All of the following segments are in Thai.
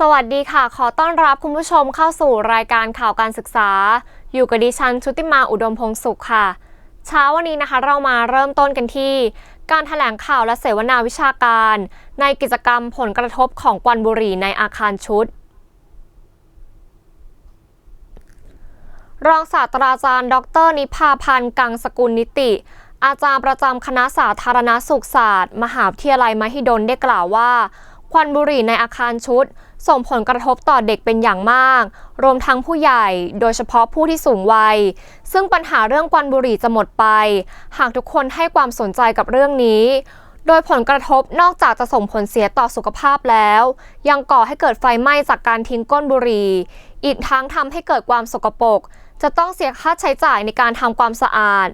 สวัสดีค่ะ ขอต้อนรับคุณผู้ชมเข้าสู่รายการข่าวการศึกษา อยู่กับดิฉันชุติมาอุดมพงศ์สุขค่ะ เช้าวันนี้นะคะเรามาเริ่มต้นกันที่ การถแถลงข่าวและเสวนาวิชาการ ในกิจกรรมผลกระทบของควันบุหรี่ในอาคารชุด รองศาสตราจารย์ ดร นิพาพันธ์กังสกุลนิติ อาจารย์ประจำคณะสาธารณสุขศาสตร์ มหาวิทยาลัยมหิดลได้กล่าวว่าควันบุหรี่ในอาคารชุด ส่งผลกระทบต่อเด็กเป็นอย่างมาก รวมทั้งผู้ใหญ่ โดยเฉพาะผู้ที่สูงวัย ซึ่งปัญหาเรื่องควันบุหรี่จะหมดไป หากทุกคนให้ความสนใจกับเรื่องนี้ โดยผลกระทบนอกจากจะส่งผลเสียต่อสุขภาพแล้ว ยังก่อให้เกิดไฟไหม้จากการทิ้งก้นบุหรี่ อีกทั้งทำให้เกิดความสกปรก จะต้องเสียค่าใช้จ่ายในการทำความสะอาด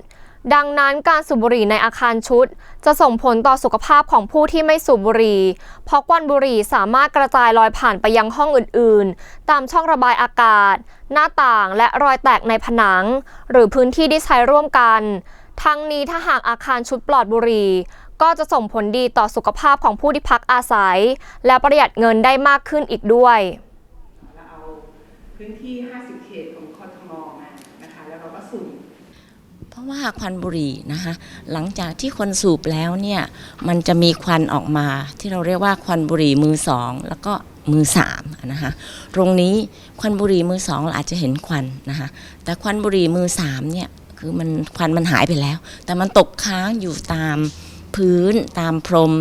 ดังนั้นการสูบบุหรี่ในอาคารชุด จะส่งผลต่อสุขภาพของผู้ที่ไม่สูบบุหรี่เพราะควันบุหรี่สามารถกระจายลอยผ่านไปยังห้องอื่นๆ ตามช่องระบายอากาศ หน้าต่างและรอยแตกในผนัง หรือพื้นที่ที่ใช้ร่วมกัน ทั้งนี้ถ้าหากอาคารชุดปลอดบุหรี่ก็จะส่งผลดีต่อสุขภาพของผู้ที่พักอาศัย และประหยัดเงินได้มากขึ้นอีกด้วยเราเอาพื้นที่ 50 เขตของคอทมมานะคะ แล้วเราก็สุ่ม เพราะว่าควันบุหรี่นะคะหลังจากที่คนสูบแล้วเนี่ยมันจะมีควันออกมาที่เราเรียกว่าควันบุหรี่มือสองแล้วก็มือสามนะคะตรงนี้ควันบุหรี่มือสองเราอาจจะเห็นควันนะคะแต่ควันบุหรี่มือสามเนี่ยคือมันควันมันหายไปแล้ว แต่มันตกค้างอยู่ตามพื้น ตามพรม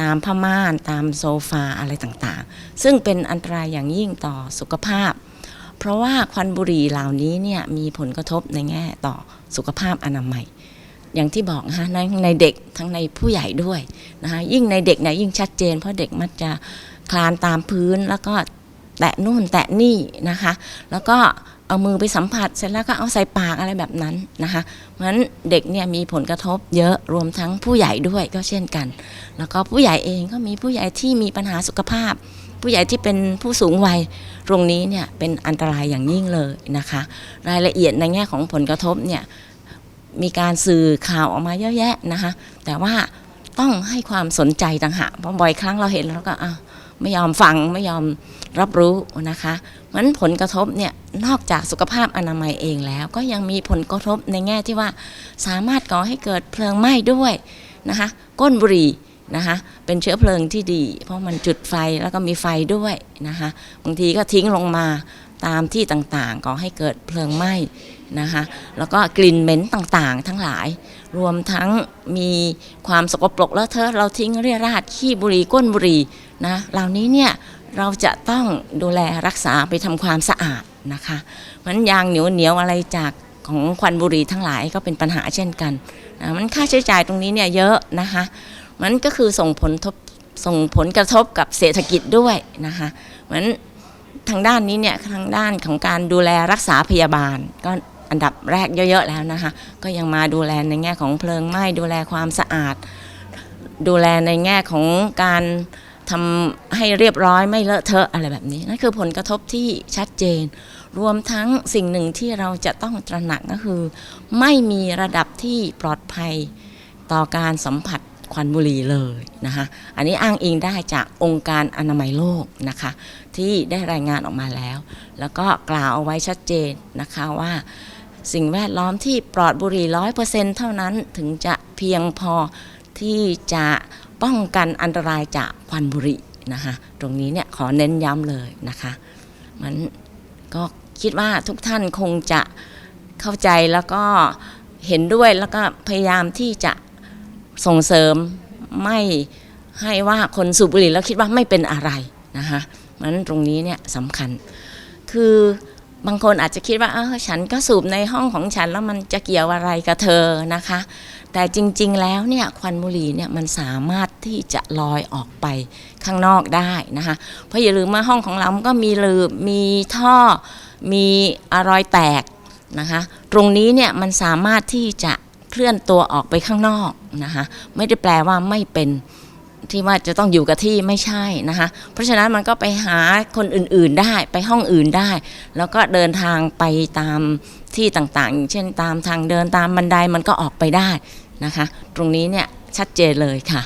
ตามผ้าม่าน ตามโซฟาอะไรต่างๆ ซึ่งเป็นอันตรายอย่างยิ่งต่อสุขภาพ เพราะว่าควันบุหรี่เหล่านี้เนี่ยมีผลกระทบในแง่ต่อสุขภาพอนามัย อย่างที่บอกนะคะในในเด็กทั้งในผู้ใหญ่ด้วยนะคะยิ่งในเด็กเนี่ยยิ่งชัดเจน เพราะเด็กมักจะคลานตามพื้นแล้วก็แตะนู่นแตะนี่นะคะ แล้วก็เอามือไปสัมผัสเสร็จแล้วก็เอาใส่ปากอะไรแบบนั้นนะคะ เพราะฉะนั้นเด็กเนี่ยมีผลกระทบเยอะรวมทั้งผู้ใหญ่ด้วยก็เช่นกัน แล้วก็ผู้ใหญ่เองก็มีผู้ใหญ่ที่มีปัญหาสุขภาพ ผู้ใหญ่ที่เป็นผู้สูงวัยตรงนี้เนี่ยเป็นอันตรายอย่างยิ่งเลยนะคะ รายละเอียดในแง่ของผลกระทบเนี่ยมีการสื่อข่าวออกมาเยอะแยะนะคะ แต่ว่าต้องให้ความสนใจต่างหากเพราะบ่อยครั้งเราเห็นแล้วก็อ้าวไม่ยอมฟังไม่ยอมรับรู้นะคะเพราะฉะนั้นผลกระทบเนี่ยนอกจากสุขภาพอนามัยเองแล้ว ก็ยังมีผลกระทบในแง่ที่ว่า สามารถก่อให้เกิดเพลิงไหม้ด้วยนะคะ ก้นบุหรี่ นะคะเป็นเชื้อเพลิงที่ดี เพราะมันจุดไฟแล้วก็มีไฟด้วยนะคะบางทีก็ทิ้งลงมาตามที่ต่างๆก่อให้เกิดเพลิงไหม้นะคะแล้วก็กลิ่นเหม็นต่างๆ ทั้งหลาย รวมทั้งมีความสกปรกแล้วเธอเราทิ้งเรี่ยราดขี้บุหรี่ก้นบุหรี่นะเหล่านี้เนี่ยเราจะต้องดูแลรักษาไปทำความสะอาดนะคะเพราะนั้นยางเหนียวเหนียวอะไรจากของควันบุหรี่ทั้งหลายก็เป็นปัญหาเช่นกันนะมันค่าใช้จ่ายตรงนี้เนี่ยเยอะนะคะ มันก็คือส่งผลทบส่งผลกระทบกับเศรษฐกิจด้วยนะคะเหมือนทางด้านนี้เนี่ยทางด้านของการดูแลรักษาพยาบาล ก็อันดับแรกเยอะๆแล้วนะคะ ก็ยังมาดูแลในแง่ของเพลิงไหม้ดูแลความสะอาด ดูแลในแง่ของการทำให้เรียบร้อยไม่เลอะเทอะอะไรแบบนี้นั่นคือผลกระทบที่ชัดเจน รวมทั้งสิ่งหนึ่งที่เราจะต้องตระหนักก็คือ ไม่มีระดับที่ปลอดภัยต่อการสัมผัส ควันบุหรี่เลยนะคะอันนี้อ้างอิงได้จากองค์การอนามัยโลกนะคะที่ได้รายงานออกมาแล้ว แล้วก็กล่าวเอาไว้ชัดเจนนะคะว่าสิ่งแวดล้อมที่ปลอดบุหรี่ร้อยเปอร์เซ็นเท่านั้นถึงจะเพียงพอที่จะป้องกันอันตรายจากควันบุหรี่นะคะตรงนี้เนี่ยขอเน้นย้ำเลยนะคะมันก็คิดว่าทุกท่านคงจะเข้าใจแล้วก็เห็นด้วยแล้วก็พยายามที่จะ ส่งเสริมไม่ให้ว่าคนสูบบุหรี่แล้วคิดว่าไม่เป็นอะไรนะคะมันตรงนี้เนี่ยสำคัญ คือบางคนอาจจะคิดว่าเออฉันก็สูบในห้องของฉันแล้วมันจะเกี่ยวอะไรกับเธอนะคะ แต่จริงๆแล้วเนี่ยควันบุหรี่เนี่ยมันสามารถที่จะลอยออกไปข้างนอกได้นะคะเพราะอย่าลืมว่าห้องของเราก็มีลืบมีท่อมีอรอยแตกนะคะ ตรงนี้เนี่ยมันสามารถที่จะ เคลื่อนตัวออกไปข้างนอกนะคะไม่ได้แปลว่าไม่เป็นที่ว่าจะต้องอยู่กับที่ไม่ใช่นะคะเพราะฉะนั้นมันก็ไปหาคนอื่นๆได้ไปห้องอื่นได้ แล้วก็เดินทางไปตามที่ต่างๆอย่างเช่นตามทางเดินตามบันไดมันก็ออกไปได้นะคะ ตรงนี้เนี่ยชัดเจนเลยค่ะ